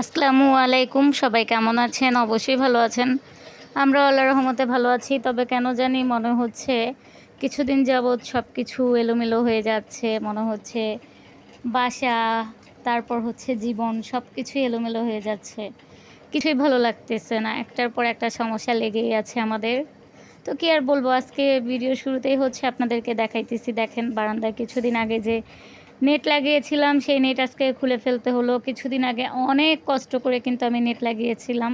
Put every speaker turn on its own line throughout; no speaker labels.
আসসালামু আলাইকুম, সবাই কেমন আছেন? অবশ্যই ভালো আছেন। আমরা আল্লাহ রহমতে ভালো আছি, তবে কেন জানি মনে হচ্ছে কিছুদিন যাবৎ সব কিছু এলোমেলো হয়ে যাচ্ছে। মনে হচ্ছে বাসা, তারপর হচ্ছে জীবন সব কিছুই এলোমেলো হয়ে যাচ্ছে। কিছুই ভালো লাগতেছে না। একটার পর একটা সমস্যা লেগেই আছে আমাদের। তো কি আর বলব, আজকে ভিডিও শুরুতেই হচ্ছে আপনাদেরকে দেখাইতেছি। দেখেন, বারান্দায় কিছুদিন আগে যে নেট লাগিয়েছিলাম, সেই নেট আজকে খুলে ফেলতে হলো। কিছুদিন আগে অনেক কষ্ট করে কিন্তু আমি নেট লাগিয়েছিলাম।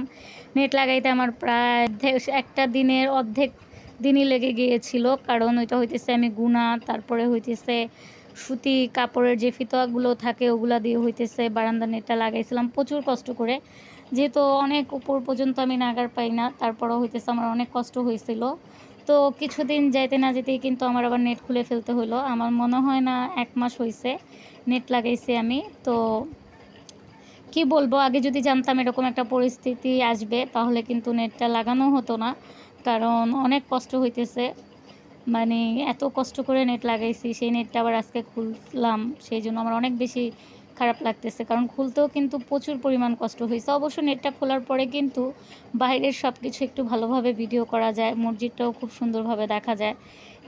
নেট লাগাইতে আমার প্রায় একটা দিনের অর্ধেক দিনই লেগে গিয়েছিল। কারণ ওইটা হইতেছে আমি গুনা, তারপরে হইতেছে সুতি কাপড়ের যে ফিতোয়াগুলো থাকে ওগুলা দিয়ে হইতেছে বারান্দা নেটটা লাগাইছিলাম প্রচুর কষ্ট করে। যেহেতু অনেক উপর পর্যন্ত আমি নাগার পাই না, তারপরও হইতেছে আমার অনেক কষ্ট হয়েছিল তো কিছুদিন যাইতে না যেতেই কিন্তু আমার আবার নেট খুলে ফেলতে হলো আমার মনে হয় না এক মাস হয়েছে নেট লাগাইছি আমি। তো কি বলব, আগে যদি জানতাম এরকম একটা পরিস্থিতি আসবে, তাহলে কিন্তু নেটটা লাগানো হতো না। কারণ অনেক কষ্ট হইতেছে। মানে এত কষ্ট করে নেট লাগাইছি, সেই নেটটা আবার আজকে খুললাম। সেই জন্য আমার অনেক বেশি খারাপ লাগতেছে, কারণ খুলতেও কিন্তু প্রচুর পরিমাণ কষ্ট হয়েছে। অবশ্য নেটটা খোলার পরে কিন্তু বাইরের সব কিছু একটু ভালোভাবে ভিডিও করা যায়, মসজিদটাও খুব সুন্দরভাবে দেখা যায়।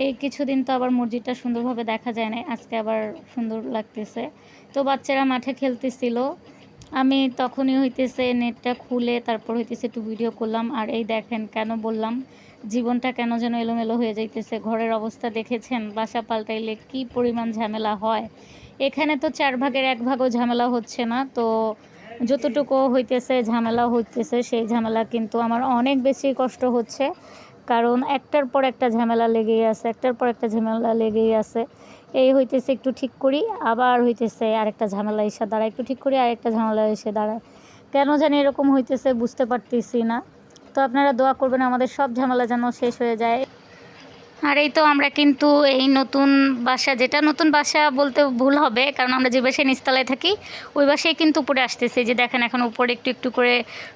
এই কিছুদিন তো আবার মসজিদটা সুন্দরভাবে দেখা যায় না আজকে আবার সুন্দর লাগতেছে। তো বাচ্চারা মাঠে খেলতেছিল, আমি তখনই হইতেছে নেটটা খুলে তারপর হইতেছে একটু ভিডিও করলাম, আর এই দেখেন কেন বললাম জীবনটা কেন যেন এলোমেলো হয়ে যাইতেছে? ঘরের অবস্থা দেখেছেন? বাসা পাল্টাইলে কি পরিমাণ ঝামেলা হয়? এখানে তো চার ভাগের এক ভাগও ঝামেলা হচ্ছে না। তো যতটুকু হইতেছে, ঝামেলা হইতেছে, সেই ঝামেলা কিন্তু আমার অনেক বেশি কষ্ট হচ্ছে। কারণ একটার পর একটা ঝামেলা লেগেই আছে, একটার পর একটা ঝামেলা লেগেই আছে। এই হইতেছে একটু ঠিক করি, আবার হইতেছে আরেকটা ঝামেলা এসে দাঁড়ায়। একটু ঠিক করি, আরেকটা ঝামেলা এসে দাঁড়ায়। কেন জানি এরকম হইতেছে বুঝতে পারতেছি না। তো আপনারা দোয়া করবেন আমাদের সব ঝামেলা যেন শেষ হয়ে যায়। আর এই তো আমরা কিন্তু এই নতুন বাসা, যেটা নতুন বাসা বলতে ভুল হবে, কারণ আমরা যে বাসায় নিচতলায় থাকি, ওই বাসায় কিন্তু উপরে আসতেছি। যে দেখেন, এখন উপরে একটু একটু করে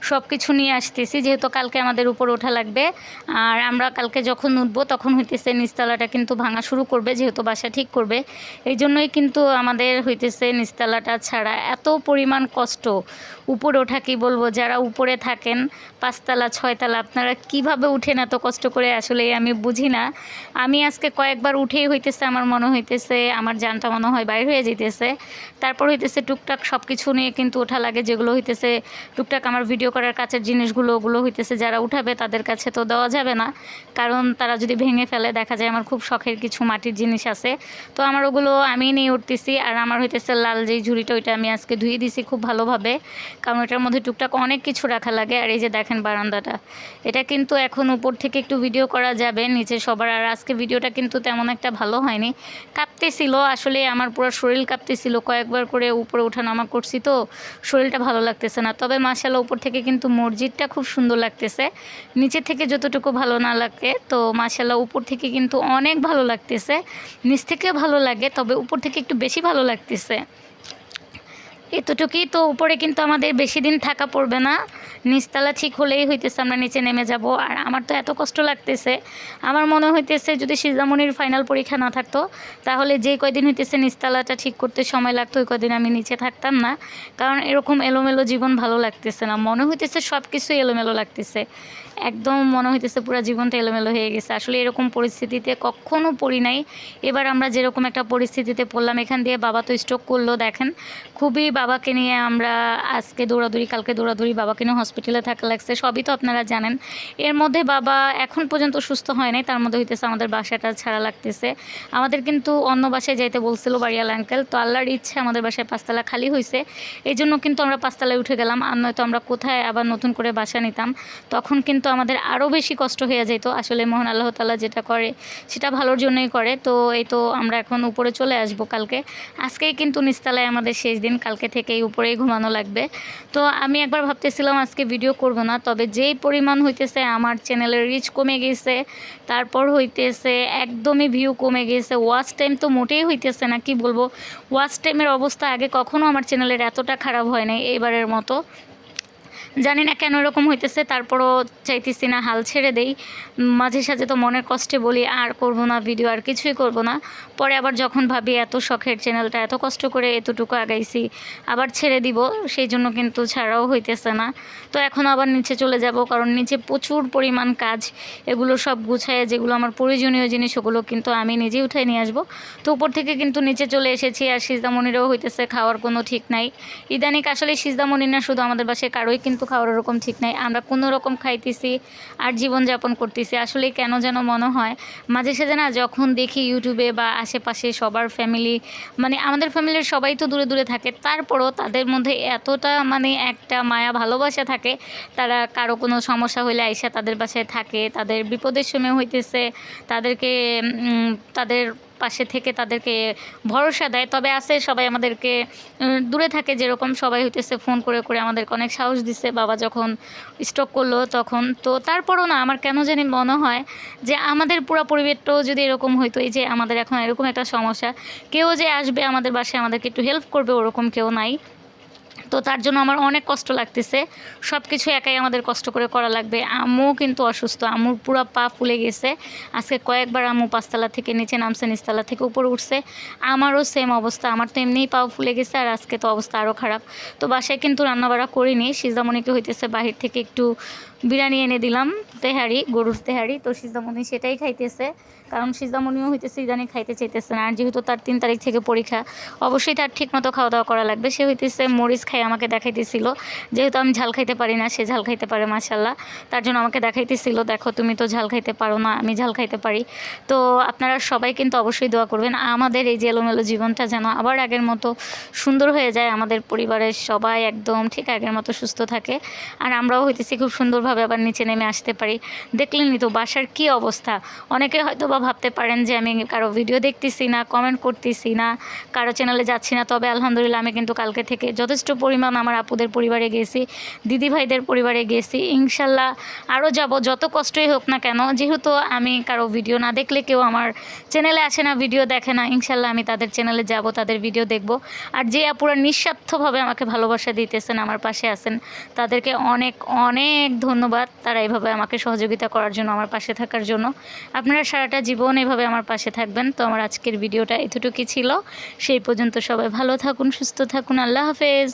সব কিছু নিয়ে আসতেছি, যেহেতু কালকে আমাদের উপর ওঠা লাগবে। আর আমরা কালকে যখন উঠবো, তখন হইতেছে নিচতলাটা কিন্তু ভাঙা শুরু করবে, যেহেতু বাসা ঠিক করবে। এই জন্যই কিন্তু আমাদের হইতেছে নিচতলাটা ছাড়া এত পরিমাণ কষ্ট। উপরে ওঠা কি বলব? যারা উপরে থাকেন, পাঁচতলা, ছয়তলা, আপনারা কীভাবে উঠেন এত কষ্ট করে? আসলে আমি বুঝি না। আমি আজকে কয়েকবার উঠেই হইতেছে, আমার মনে হইতেছে, আমার জানটা মনে হয় বাইর হয়ে যেতেছে তারপর হইতেছে টুকটাক সব কিছু নিয়ে কিন্তু ওঠা লাগে, যেগুলো হইতেছে টুকটাক আমার ভিডিও করার কাছের জিনিসগুলো, ওগুলো হইতেছে যারা উঠাবে তাদের কাছে তো দেওয়া যাবে না। কারণ তারা যদি ভেঙে ফেলে, দেখা যায় আমার খুব শখের কিছু মাটির জিনিস আছে। তো আমার ওগুলো আমি নিয়ে উঠতেছি, আর আমার হইতেছে লাল যেই ঝুড়িটা, ওইটা আমি আজকে ধুয়ে দিছি খুব ভালোভাবে। কারণ এটার মধ্যে টুকটাক অনেক কিছু রাখা লাগে, আর এই যে দেখেন বারান্দাটা। এটা কিন্তু এখন উপর থেকে একটু ভিডিও করা যাবে, নিচে সবার আর আজকে ভিডিওটা কিন্তু তেমন একটা ভালো হয়নি। কাঁপতেছিল, আসলে আমার পুরো শরীর কাঁপতেছিল, কয়েকবার করে উপরে ওঠানামা করছি তো, শরীরটা ভালো লাগতেছে না। তবে মাসাল্লাহ উপর থেকে কিন্তু মসজিদটা খুব সুন্দর লাগতেছে। নিচে থেকে যতটুকু ভালো না লাগে, তো মাসাল্লাহ উপর থেকে কিন্তু অনেক ভালো লাগতেছে। নিচ থেকেও ভালো লাগে, তবে উপর থেকে একটু বেশি ভালো লাগতেছে। এতটুকুই তো উপরে কিন্তু আমাদের বেশি দিন থাকা পড়বে না। নিচতলা ঠিক হলেই হইতেছে আমরা নিচে নেমে যাব। আর আমার তো এত কষ্ট লাগতেছে। আমার মনে হইতেছে যদি সিজামনির ফাইনাল পরীক্ষা না থাকতো, তাহলে যে কয়দিন হইতেছে নিচতলাটা ঠিক করতে সময় লাগতো, ওই কদিন আমি নিচে থাকতাম না। কারণ এরকম এলোমেলো জীবন ভালো লাগতেছে না। মনে হইতেছে সব কিছুই এলোমেলো লাগতেছে। একদম মনে হইতেছে পুরো জীবনটা এলোমেলো হয়ে গেছে। আসলে এরকম পরিস্থিতিতে কখনো পড়ি নাই। এবার আমরা যেরকম একটা পরিস্থিতিতে পড়লাম, এখান দিয়ে বাবা তো স্ট্রোক করল, দেখেন। খুবই বাবাকে নিয়ে আমরা আজকে দৌড়াদৌড়ি, কালকে দৌড়াদৌড়ি বাবাকে নিয়ে হসপিটালে থাকা লাগছে, সবই তো আপনারা জানেন। এর মধ্যে বাবা এখন পর্যন্ত সুস্থ হয় নাই, তার মধ্যে হইতেছে আমাদের বাসাটা ছাড়া লাগতেছে। আমাদের কিন্তু অন্য বাসায় যাইতে বলছিল বাড়িয়াল আঙ্কেল তো আল্লাহর ইচ্ছে আমাদের বাসায় পাঁচতলা খালি হয়েছে এই জন্য কিন্তু আমরা পাঁচতলায় উঠে গেলাম, আর নয়তো আমরা কোথায় আবার নতুন করে বাসা নিতাম। তখন কিন্তু আমাদের আরও বেশি কষ্ট হয়ে যেত আসলে মোহন আল্লাহ তালা যেটা করে সেটা ভালোর জন্যই করে। তো এই তো আমরা এখন উপরে চলে আসব কালকে। আজকেই কিন্তু নিস্তালায় আমাদের শেষ দিন, কালকে থেকেই উপরেই ঘুমানো লাগবে। তো আমি একবার ভাবতেছিলাম আজকে ভিডিও করব না, তবে যেই পরিমাণ হইতেছে আমার চ্যানেলের রিচ কমে গেছে, তারপর হইতেছে একদমই ভিউ কমে গেছে। ওয়াচ টাইম তো মোটেই হইতেছে না, কি বলব? ওয়াচ টাইমের অবস্থা আগে কখনো আমার চ্যানেলের এতটা খারাপ হয় নাই, এইবারের মতো। জানি না কেন এরকম হইতেছে, তারপরও চাইতেছি না, হাল ছেড়ে দেই। মাঝে সাঝে তো মনের কষ্টে বলি, আর করব না ভিডিও আর কিছুই করব না। পরে আবার যখন ভাবি এত শখের চ্যানেলটা এত কষ্ট করে এতটুকু আগাইছি, আবার ছেড়ে দিব, সেই জন্য কিন্তু ছাড়াও হইতেছে না। তো এখন আবার নিচে চলে যাব, কারণ নিচে প্রচুর পরিমাণ কাজ, এগুলো সব গুছায় যেগুলো আমার প্রয়োজনীয় জিনিস, ওগুলো কিন্তু আমি নিজে উঠাই নিয়ে আসব। তো উপর থেকে কিন্তু নিচে চলে এসেছি, আর সিজদামণিরও হইতেছে, খাওয়ার কোনো ঠিক নাই। ইদানিক আসলে সিজদামণি না, শুধু আমাদের বাসায় কারোই কিন্তু খাওয়ার ওরকম ঠিক নাই। আমরা কোনো রকম খাইতেছি আর জীবনযাপন করতেছি। আসলে কেন যেন মনে হয়, মাঝে সাঝে না যখন দেখি ইউটিউবে বা আশেপাশে সবার ফ্যামিলি মানে আমাদের ফ্যামিলির সবাই তো দূরে দূরে থাকে, তারপরও তাদের মধ্যে এতটা মানে একটা মায়া ভালোবাসা থাকে, তারা কারও কোনো সমস্যা হলে আইসা তাদের বাসায় থাকে, তাদের বিপদের সময় হইতেছে, তাদেরকে তাদের পাশে থেকে তাদেরকে ভরসা দেয়। তবে আছে সবাই আমাদেরকে দূরে থাকে যেরকম সবাই হইতেছে ফোন করে করে আমাদেরকে অনেক সাহস দিছে। বাবা যখন স্টক করল তখন। তো তারপরও না, আমার কেন জানি মনে হয় যে আমাদের পুরো পরিবেশটাও যদি এরকম হইতো, এই যে আমাদের এখন এরকম একটা সমস্যা, কেউ যে আসবে আমাদের বাসায় আমাদেরকে একটু হেল্প করবে ওরকম কেউ নাই। তো তার জন্য আমার অনেক কষ্ট লাগতেছে। সব কিছু একাই আমাদের কষ্ট করে করা লাগবে। আম্মু কিন্তু অসুস্থ। আম্মুর পুরো পা ফুলে গেছে। আজকে কয়েকবার আম্মু পাঁচতলা থেকে নিচে নামছে, নিচতলা থেকে উপরে উঠছে। আমারও সেম অবস্থা। আমার তো এমনিই পাও ফুলে গেছে আর আজকে তো অবস্থা আরও খারাপ। তো বাসায় কিন্তু রান্নাবাড়া করিনি। সিজামণিকে হইতেছে বাহির থেকে একটু বিরিয়ানি এনে দিলাম, তেহারি, গরুর তেহারি। তো সিজামণি সেটাই খাইতেছে, কারণ সিজামণিও হইতেছে, ইদানি খাইতে চাইতেছে না। আর যেহেতু তার তিন তারিখ থেকে পরীক্ষা, অবশ্যই তার ঠিক মতো খাওয়া দাওয়া করা লাগবে। সে হইতেছে মরিচ খাই আমাকে দেখাইতেছিল। যেহেতু আমি ঝাল খাইতে পারি না, সে ঝাল খাইতে পারে মাশাল্লাহ তার জন্য আমাকে দেখাইতেছিল, দেখো, তুমি তো ঝাল খাইতে পারো না, আমি ঝাল খাইতে পারি। তো আপনারা সবাই কিন্তু অবশ্যই দোয়া করবেন। আমাদের এই যে এলোমেলো জীবনটা যেন আবার আগের মতো সুন্দর হয়ে যায়, আমাদের পরিবারের সবাই একদম ঠিক আগের মতো সুস্থ থাকে। আর আমরাও হইতেছি খুব সুন্দরভাবে আবার নিচে নেমে আসতে পারি। দেখলেনই তো বাসার কি অবস্থা। অনেকে হয়তো বা ভাবতে পারেন যে আমি কারও ভিডিও দেখতেছি না কমেন্ট করতেছি না, কারও চ্যানেলে যাচ্ছি না। তবে আলহামদুলিল্লাহ আমি কিন্তু কালকে থেকে যথেষ্ট পরিমাণ আমার আপুদের পরিবারে গেছি দিদি ভাইদের পরিবারে গেছি। ইনশাল্লাহ আরও যাব, যত কষ্টই হোক না কেন। যেহেতু আমি কারও ভিডিও না দেখলে কেউ আমার চ্যানেলে আসে না ভিডিও দেখে না, ইনশাল্লাহ আমি তাদের চ্যানেলে যাব, তাদের ভিডিও দেখব। আর যে আপুরা নিঃস্বার্থভাবে আমাকে ভালোবাসা দিতেছেন, আমার পাশে আছেন, তাদেরকে অনেক অনেক ধন্যবাদ। তারা এভাবে আমাকে সহযোগিতা করার জন্য আমার পাশে থাকার জন্য। আপনারা সারাটা জীবন এভাবে আমার পাশে থাকবেন। তো আমার আজকের ভিডিওটা এতটুকুই ছিল। সেই পর্যন্ত সবাই ভালো থাকুন, সুস্থ থাকুন। আল্লাহ হাফেজ।